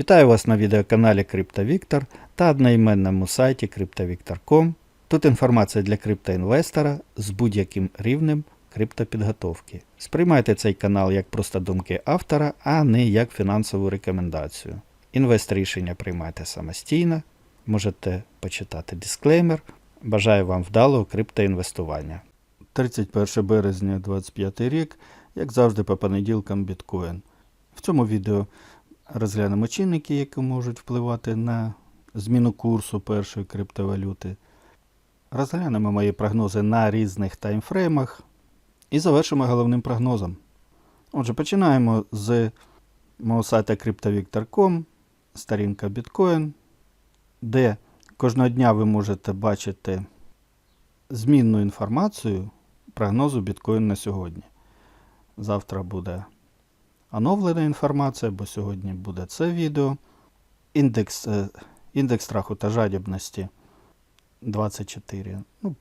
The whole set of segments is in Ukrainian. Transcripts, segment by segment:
Вітаю вас на відеоканалі CryptoVictor та одноіменному сайті CryptoVictor.com. Тут інформація для криптоінвестора з будь-яким рівнем криптопідготовки. Сприймайте цей канал як просто думки автора, а не як фінансову рекомендацію. Інвест рішення приймайте самостійно, можете почитати дисклеймер. Бажаю вам вдалого криптоінвестування. 31 березня 2025 рік, як завжди, по понеділкам біткоін. В цьому відео розглянемо чинники, які можуть впливати на зміну курсу першої криптовалюти. Розглянемо мої прогнози на різних таймфреймах і завершимо головним прогнозом. Отже, починаємо з мого сайта CryptoVictor.com, сторінка Bitcoin, де кожного дня ви можете бачити змінну інформацію прогнозу Bitcoin на сьогодні. Завтра буде оновлена інформація, бо сьогодні буде це відео. Індекс, е, індекс страху та жадібності 24. Ну,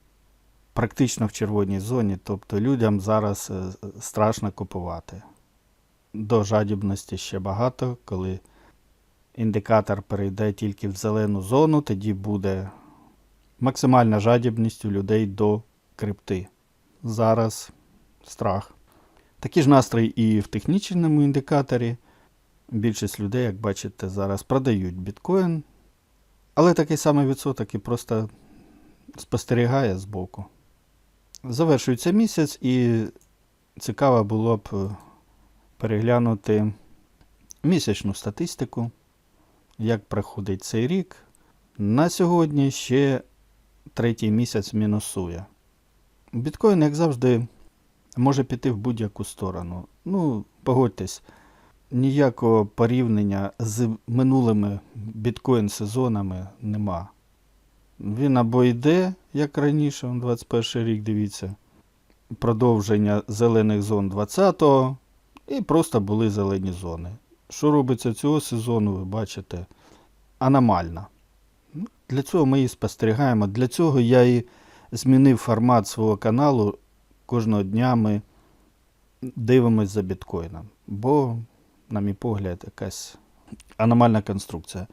практично в червоній зоні, тобто людям зараз е, страшно купувати. До жадібності ще багато, коли індикатор перейде тільки в зелену зону, тоді буде максимальна жадібність у людей до крипти. Зараз страх. Такі ж настрої і в технічному індикаторі. Більшість людей, як бачите, зараз продають біткоін. Але такий самий відсоток і просто спостерігає збоку. Завершується місяць, і цікаво було б е, переглянути місячну статистику, як проходить цей рік. На сьогодні ще третій місяць мінусує. Біткоін, як завжди, може піти в будь-яку сторону. Ну, погодьтесь, ніякого порівняння з минулими біткоін-сезонами нема. Він або йде, як раніше, 21 рік, дивіться, продовження зелених зон 20-го, і просто були зелені зони. Що робиться цього сезону, ви бачите, аномально. Ну, Для цього ми і спостерігаємо. Для цього я і змінив формат свого каналу. Кожного дня ми дивимось за біткоїном. Бо, на мій погляд, якась аномальна конструкція.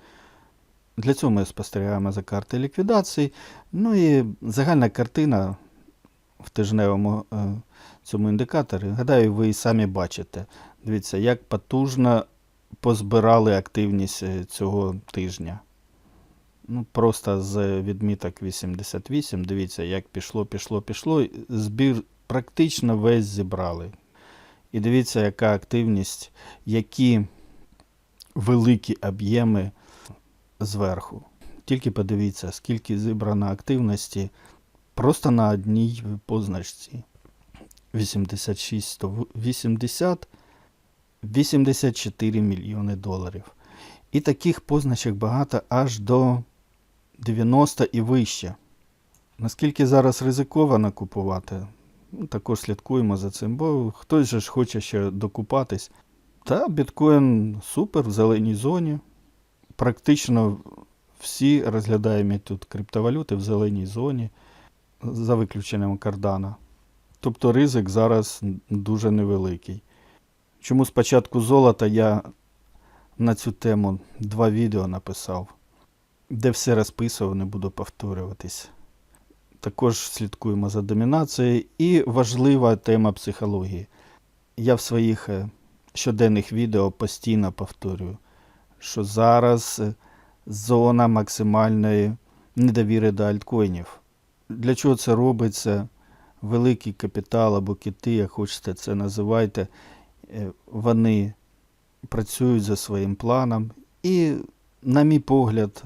Для цього ми спостерігаємо за карти ліквідації. Ну і загальна картина в тижневому е, цьому індикаторі. Гадаю, ви і самі бачите. Дивіться, як потужно позбирали активність е, цього тижня. Ну, Просто з відміток 88. Дивіться, як пішло, пішло, пішло. Збір практично весь зібрали. І дивіться, яка активність, які великі об'єми зверху. Тільки подивіться, скільки зібрано активності просто на одній позначці. 86, 180, 84 мільйони доларів. І таких позначок багато аж до 90 і вище. Наскільки зараз ризиковано купувати, також слідкуємо за цим, бо хтось же ж хоче ще докупатись. Та біткоін супер в зеленій зоні. Практично всі розглядаємо тут криптовалюти в зеленій зоні, за виключенням кардана. Тобто ризик зараз дуже невеликий. Чому спочатку золота я на цю тему два відео написав, де все розписував, не буду повторюватись. Також слідкуємо за домінацією і важлива тема психології. Я в своїх е, щоденних відео постійно повторюю, що зараз е, зона максимальної недовіри до альткоїнів. Для чого це робиться? Великий капітал або кити, як хочете це називайте, е, вони працюють за своїм планом. І, на мій погляд,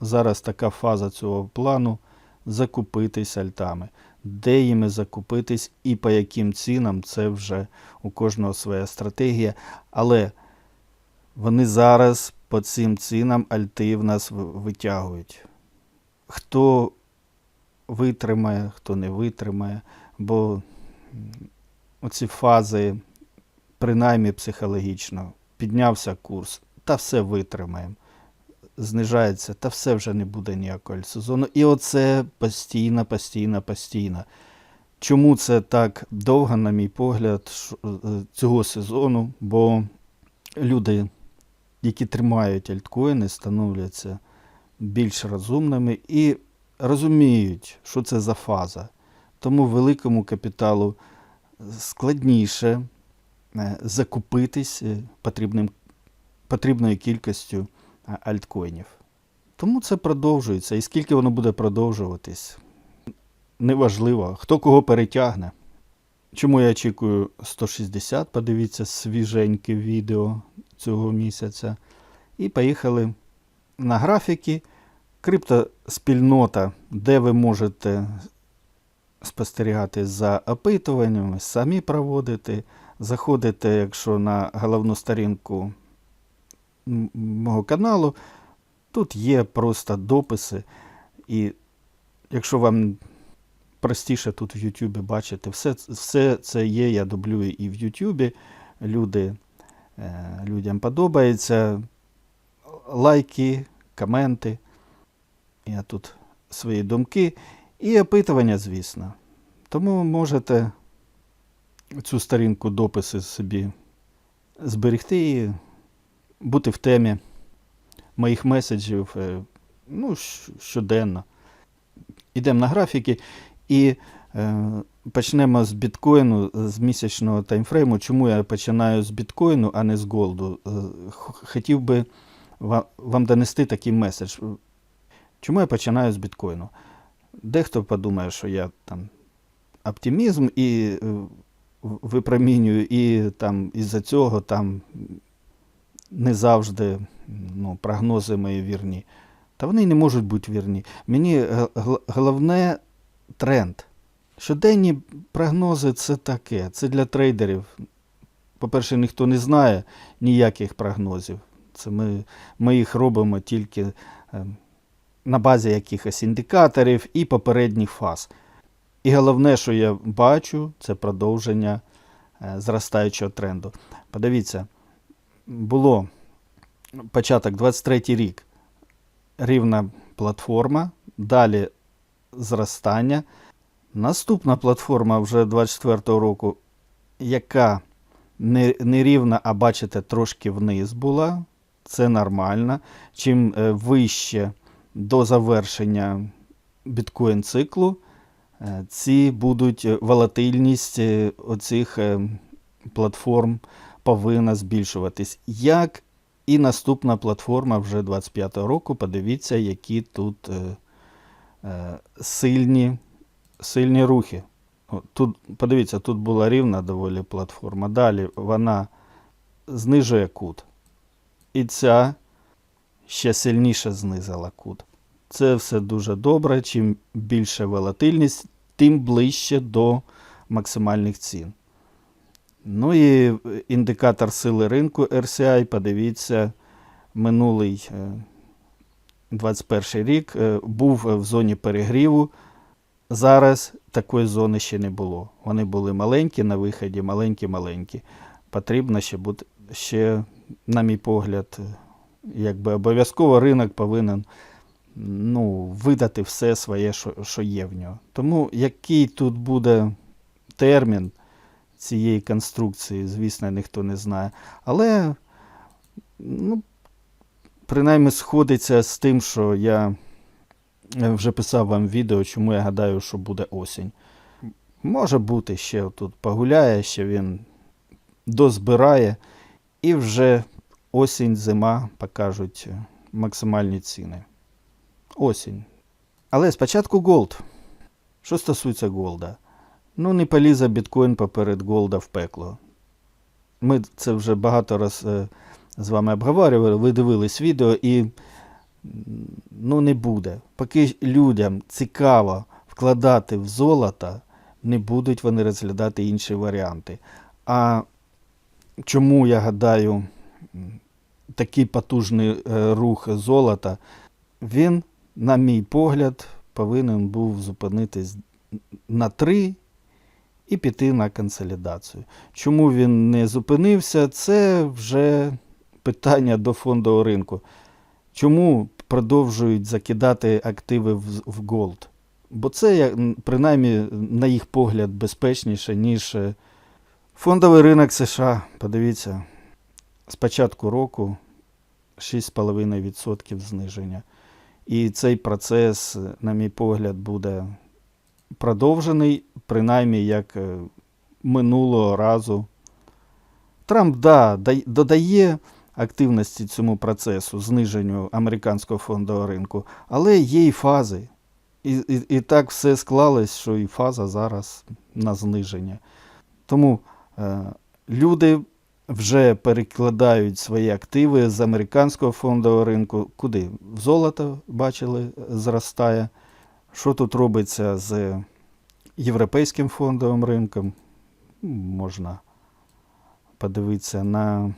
зараз така фаза цього плану закупитись альтами. Де їми закупитись і по яким цінам, це вже у кожного своя стратегія. Але вони зараз по цим цінам альти в нас витягують. Хто витримає, хто не витримає, бо оці фази, принаймні психологічно, піднявся курс, та все витримаємо. Знижається, та все вже не буде ніякого сезону. І оце постійно, постійно, постійно. Чому це так довго, на мій погляд, е, цього сезону? Бо люди які тримають альткоїни, становляться більш розумними і розуміють, що це за фаза. Тому великому капіталу складніше е, закупитись е, потрібним, потрібною кількістю е, альткоїнів. Тому це продовжується. І скільки воно буде продовжуватись, неважливо, хто кого перетягне. Чому я очікую 160, подивіться свіженьке відео цього місяця. І поїхали на графіки. Криптоспільнота, де ви можете спостерігати за опитуваннями, самі проводити. Заходите, якщо на головну сторінку мого каналу, тут є просто дописи. І якщо вам простіше тут в Ютубі бачити, все, все це є, я дублюю і в Ютубі. Люди, е, людям подобається. Лайки, коменти. Я тут свої думки і опитування, звісно. Тому можете цю сторінку дописи собі зберегти бути в темі моїх меседжів е, ну, щоденно. Ідемо на графіки і е, почнемо з біткоїну, з місячного таймфрейму. Чому я починаю з біткоїну, а не з голду? Е, хотів би ва- вам донести такий меседж. Чому я починаю з біткоїну? Дехто подумає, що я там оптимізм і е, випромінюю, і там із-за цього там не завжди ну, прогнози мої вірні. Та вони не можуть бути вірні. Мені гл- головне тренд. Щоденні прогнози це таке. Це для трейдерів. По-перше, ніхто не знає ніяких прогнозів. Це ми, ми їх робимо тільки е, на базі якихось індикаторів і попередніх фаз. І головне, що я бачу, це продовження е, зростаючого тренду. Подивіться, було початок 23 рік рівна платформа, далі зростання. Наступна платформа вже 24 року, яка не, рівна, а бачите, трошки вниз була. Це нормально. Чим е, вище до завершення біткоін циклу, е, ці будуть е, волатильність оцих платформ повинна збільшуватись. Як і наступна платформа вже 25-го року. Подивіться, які тут е, е, сильні, сильні рухи. Тут, подивіться, тут була рівна доволі платформа. Далі вона знижує кут. І ця ще сильніше знизила кут. Це все дуже добре. Чим більше волатильність, тим ближче до максимальних цін. Ну і е, індикатор сили ринку RCI, подивіться, минулий е, 21 рік е, був в зоні перегріву. Зараз такої зони ще не було. Вони були маленькі на виході, маленькі-маленькі. Потрібно ще бути ще, на мій погляд, е, якби обов'язково ринок повинен ну, видати все своє, що, що є в нього. Тому який тут буде термін цієї конструкції, звісно, ніхто не знає. Але, ну, принаймні, сходиться з тим, що я е, вже писав вам відео, чому я гадаю, що буде осінь. Може бути, ще тут погуляє, ще він дозбирає, і вже осінь, зима покажуть максимальні ціни. Осінь. Але спочатку голд. Що стосується голда? Ну, не полізе біткоін поперед голда в пекло. Ми це вже багато раз е, з вами обговорювали, ви дивились відео і ну, не буде. Поки людям цікаво вкладати в золото, не будуть вони розглядати інші варіанти. А чому я гадаю, такий потужний е, рух золота, він, на мій погляд, повинен був зупинитись на 3 і піти на консолідацію. Чому він не зупинився, це вже питання до фондового ринку. Чому продовжують закидати активи в, Gold? Бо це, принаймні, на їх погляд, безпечніше, ніж е, фондовий ринок США. Подивіться, з початку року 6,5% зниження. І цей процес, на мій погляд, буде продовжений, принаймні як е, минулого разу. Трамп да, додає активності цьому процесу, зниженню американського фондового ринку, але є і фази. І, і, і так все склалось, що і фаза зараз на зниження. Тому е, люди вже перекладають свої активи з американського фондового ринку. Куди? В золото, бачили, зростає. Що тут робиться з європейським фондовим ринком? Можна подивитися на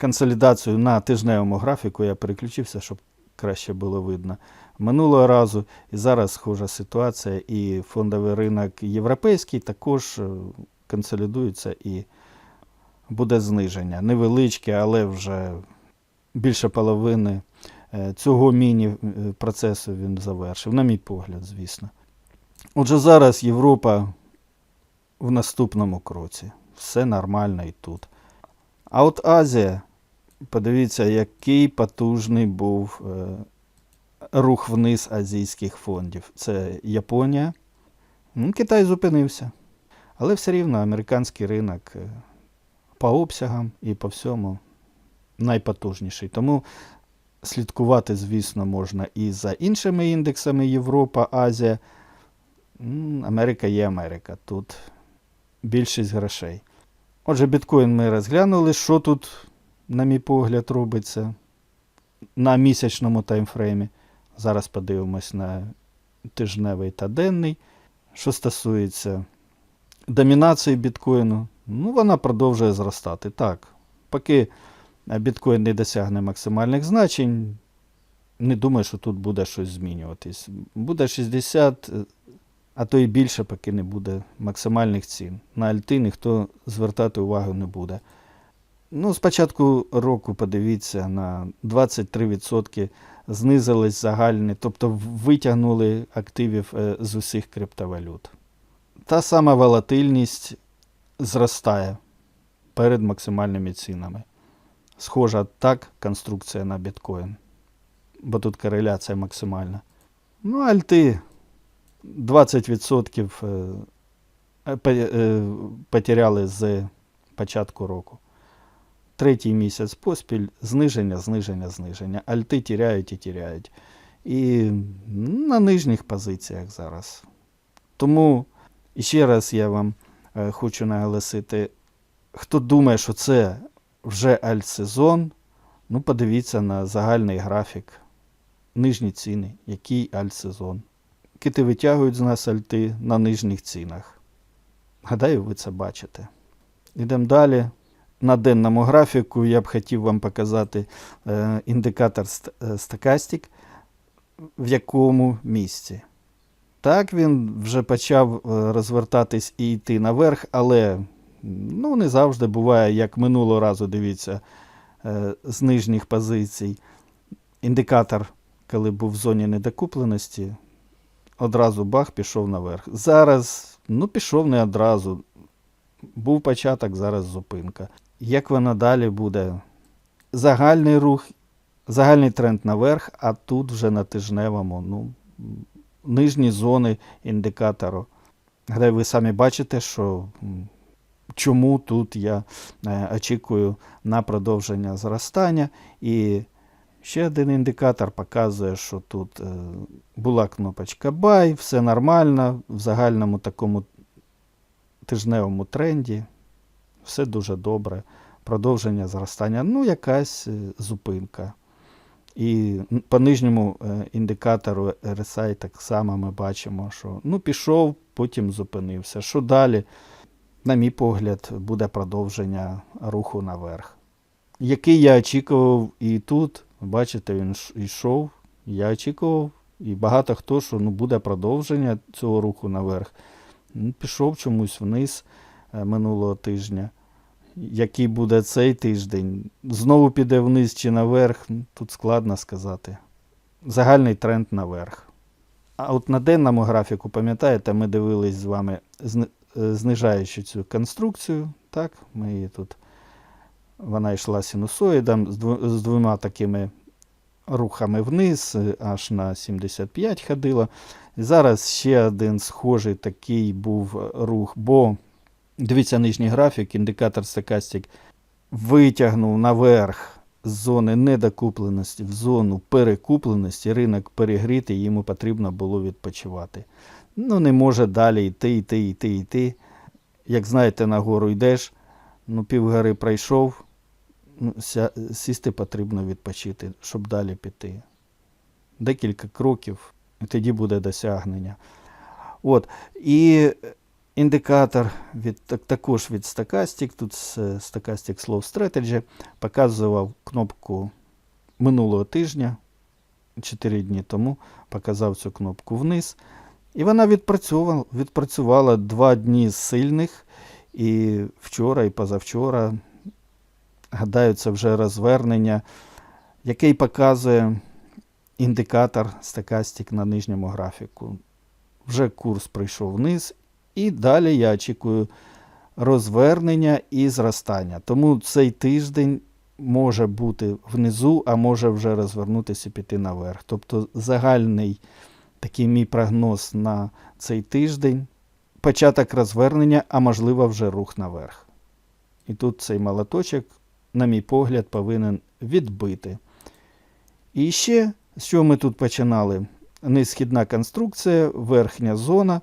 консолідацію на тижневому графіку. Я переключився, щоб краще було видно. Минулого разу і зараз схожа ситуація, і фондовий ринок європейський також е, консолідується і буде зниження. Невеличке, але вже більше половини цього міні-процесу він завершив, на мій погляд, звісно. Отже, зараз Європа в наступному кроці. Все нормально і тут. А от Азія, подивіться, який потужний був е, рух вниз азійських фондів. Це Японія. Ну, Китай зупинився. Але все рівно американський ринок е, по обсягам і по всьому найпотужніший. Тому слідкувати, звісно, можна і за іншими індексами Європа, Азія. Америка є Америка. Тут більшість грошей. Отже, біткоін ми розглянули, що тут, на мій погляд, робиться на місячному таймфреймі. Зараз подивимось на тижневий та денний. Що стосується домінації біткоїну, ну, вона продовжує зростати. Так, поки біткоін не досягне максимальних значень, не думаю, що тут буде щось змінюватись. Буде 60, е, а то і більше, поки не буде максимальних цін. На альти ніхто звертати увагу не буде. Ну, з початку року подивіться, на 23% знизились загальні, тобто витягнули активів е, з усіх криптовалют. Та сама волатильність зростає перед максимальними цінами. Схожа так конструкція на біткоін, бо тут кореляція максимальна. Ну, альти 20% е, е, е, потеряли з початку року. Третій місяць поспіль зниження, зниження, зниження. Альти тіряють і тіряють. І на нижніх позиціях зараз. Тому ще раз я вам хочу наголосити, хто думає, що це вже альтсезон, ну подивіться на загальний графік, нижні ціни, який альтсезон. Кити витягують з нас альти на нижніх цінах. Гадаю, ви це бачите. Йдемо далі. На денному графіку я б хотів вам показати е, індикатор ст- е, в якому місці. Так, він вже почав е, розвертатись і йти наверх, але ну, не завжди буває, як минулого разу, дивіться, е, з нижніх позицій. Індикатор, коли був в зоні недокупленості, одразу бах, пішов наверх. Зараз, ну, пішов не одразу. Був початок, зараз зупинка. Як вона далі буде? Загальний рух, загальний тренд наверх, а тут вже на тижневому, ну, нижні зони індикатору. Гадаю, ви самі бачите, що чому тут я е, очікую на продовження зростання. І ще один індикатор показує, що тут е, була кнопочка Buy, все нормально, в загальному такому тижневому тренді. Все дуже добре. Продовження зростання. Ну, якась е, зупинка. І по нижньому е, індикатору RSI так само ми бачимо, що ну, пішов, потім зупинився. Що далі, на мій погляд, буде продовження руху наверх. Який я очікував і тут, бачите, він йшов. Я очікував, і багато хто, що ну, буде продовження цього руху наверх. Ну, пішов чомусь вниз е, минулого тижня. Який буде цей тиждень? Знову піде вниз чи наверх? Ну, Тут складно сказати. Загальний тренд наверх. А от на денному графіку, пам'ятаєте, ми дивились з вами, знижаючи цю конструкцію. Так, ми її тут Вона йшла синусоїдом з, дво- з двома такими рухами вниз, е, аж на 75 ходила. Зараз ще один схожий такий був е, рух, бо дивіться нижній графік, індикатор стокастик витягнув наверх з зони недокупленості в зону перекупленості, ринок перегрітий, йому потрібно було відпочивати. Ну, не може далі йти, йти, йти, йти. Як знаєте, на гору йдеш, ну, півгори пройшов, ну, сісти потрібно відпочити, щоб далі піти. Декілька кроків, і тоді буде досягнення. От. І індикатор від, так- також від Stochastic, тут Stochastic Slow Strategy, показував кнопку минулого тижня, 4 дні тому, показав цю кнопку вниз. І вона відпрацьовувала, відпрацювала два дні сильних. І вчора, і позавчора, гадаю, це вже розвернення, який показує індикатор стокастик на нижньому графіку. Вже курс прийшов вниз, і далі я очікую розвернення і зростання. Тому цей тиждень може бути внизу, а може вже розвернутися і піти наверх. Тобто загальний такий мій прогноз на цей тиждень початок розвернення, а можливо вже рух наверх. І тут цей молоточок, на мій погляд, повинен відбити. І ще, з чого ми тут починали? Несхідна конструкція, верхня зона.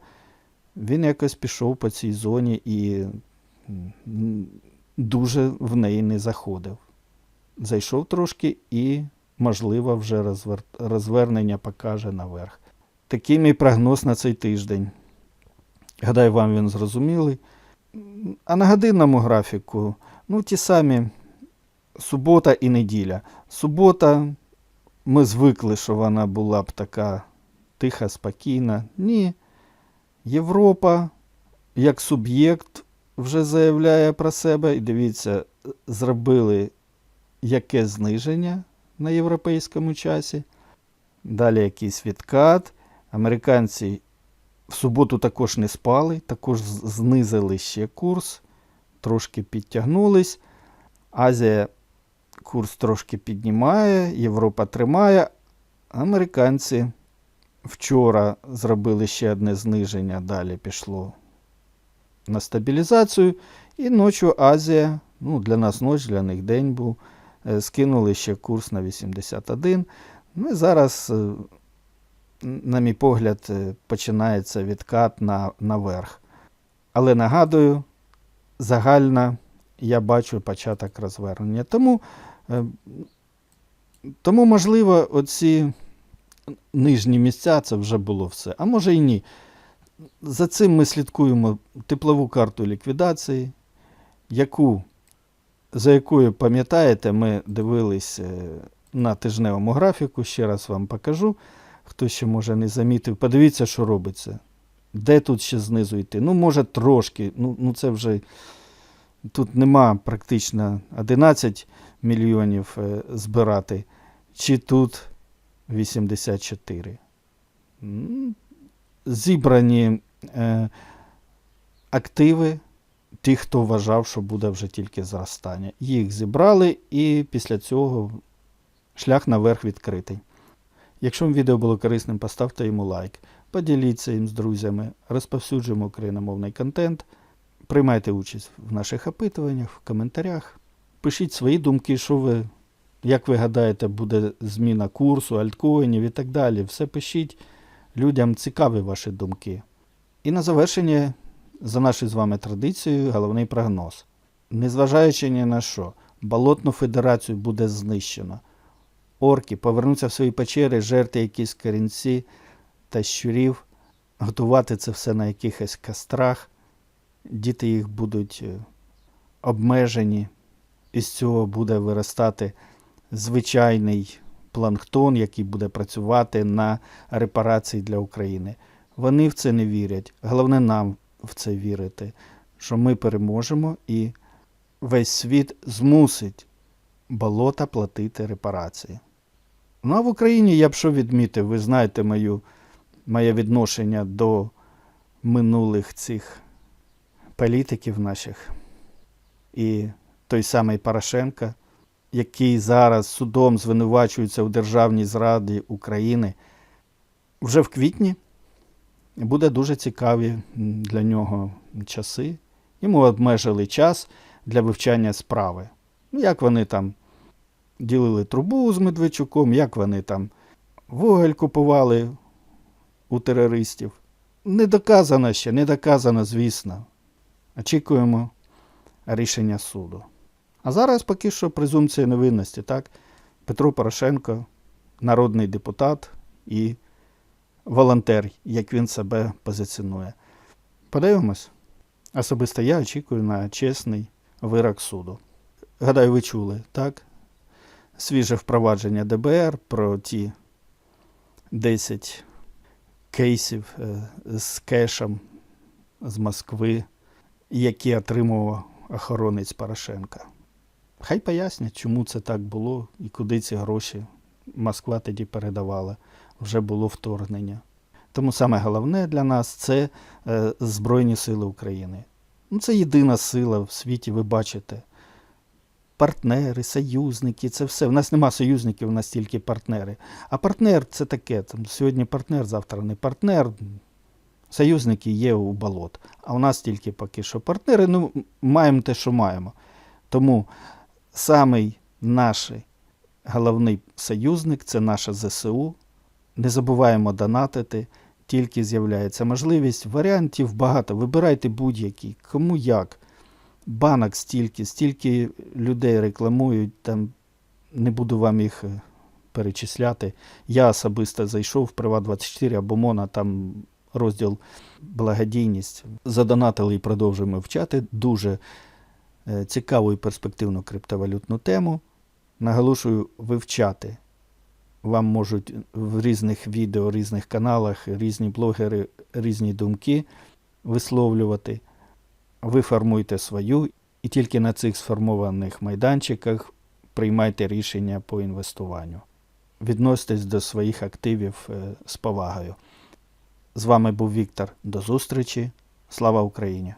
Він якось пішов по цій зоні і дуже в неї не заходив. Зайшов трошки і, можливо, вже розвер... розвернення покаже наверх. Такий мій прогноз на цей тиждень. Гадаю, вам він зрозумілий. А на годинному графіку, ну, ті самі субота і неділя. Субота, ми звикли, що вона була б така тиха, спокійна. Ні. Європа як суб'єкт вже заявляє про себе. І дивіться, зробили яке зниження на європейському часі. Далі якийсь відкат. Американці в суботу також не спали, також знизили ще курс, трошки підтягнулись. Азія курс трошки піднімає, Європа тримає. Американці вчора зробили ще одне зниження, далі пішло на стабілізацію. І ночі Азія, ну для нас ніч, для них день був, е, скинули ще курс на 81. Ну і зараз, е, на мій погляд, е, починається відкат на, наверх. Але нагадую, загально я бачу початок розвернення. Тому, е, тому можливо, оці нижні місця це вже було все. А може і ні. За цим ми слідкуємо теплову карту ліквідації, яку, за якою, пам'ятаєте, ми дивились е, на тижневому графіку. Ще раз вам покажу. Хто ще може не замітив, подивіться, що робиться. Де тут ще знизу йти? Ну, може, трошки. Ну, ну це вже тут нема практично 11 мільйонів е, збирати. Чи тут 84. Зібрані е, активи, ті, хто вважав, що буде вже тільки зростання. Їх зібрали, і після цього шлях наверх відкритий. Якщо вам відео було корисним, поставте йому лайк, поділіться їм з друзями, розповсюджуємо україномовний контент, приймайте участь в наших опитуваннях, в коментарях. Пишіть свої думки, що ви, як ви гадаєте, буде зміна курсу, альткоїнів і так далі. Все пишіть. Людям цікаві ваші думки. І на завершення, за нашою з вами традицією, головний прогноз. Незважаючи ні на що, болотну федерацію буде знищено. Орки повернуться в свої печери, жерти якісь корінці та щурів, готувати це все на якихось кострах. Діти їх будуть е, обмежені. Із цього буде виростати звичайний планктон, який буде працювати на репарації для України. Вони в це не вірять. Головне нам в це вірити, що ми переможемо і весь світ змусить болота платити репарації. Ну а в Україні я б що відмітив, ви знаєте мою, моє відношення до минулих цих політиків наших. І той самий Порошенко, який зараз судом звинувачується у державній зраді України, вже в квітні буде дуже цікаві для нього часи. Йому обмежили час для вивчання справи. Ну, як вони там ділили трубу з Медведчуком, як вони там вуголь купували у терористів. Не доказано ще, не доказано, звісно. Очікуємо рішення суду. А зараз поки що презумпція невинності, так? Петро Порошенко, народний депутат і волонтер, як він себе позиціонує. Подивимось. Особисто я очікую на чесний вирок суду. Гадаю, ви чули, так? Свіже впровадження ДБР про ті 10 кейсів е, з кешем з Москви, які отримував охоронець Порошенка. Хай пояснять, чому це так було і куди ці гроші Москва тоді передавала. Вже було вторгнення. Тому саме головне для нас це е, Збройні Сили України. Ну, це єдина сила в світі, ви бачите. Партнери, союзники, це все. У нас нема союзників, у нас тільки партнери. А партнер це таке. Там, сьогодні партнер, завтра не партнер. Союзники є у болот. А у нас тільки поки що партнери. Ну, маємо те, що маємо. Тому самий наш головний союзник це наша ЗСУ. Не забуваємо донатити, тільки з'являється можливість. Варіантів багато. Вибирайте будь-який, кому як. Банок стільки, стільки людей рекламують, там не буду вам їх е, перечисляти. Я особисто зайшов в Приват24 або Мона, там розділ благодійність. Задонатили і продовжуємо вчати дуже е, цікаву і перспективну криптовалютну тему. Наголошую вивчати. Вам можуть в різних відео, різних каналах різні блогери різні думки висловлювати. Ви формуйте свою, і тільки на цих сформованих майданчиках приймайте рішення по інвестуванню. Відноситесь до своїх активів е, з повагою. З вами був Віктор. До зустрічі. Слава Україні!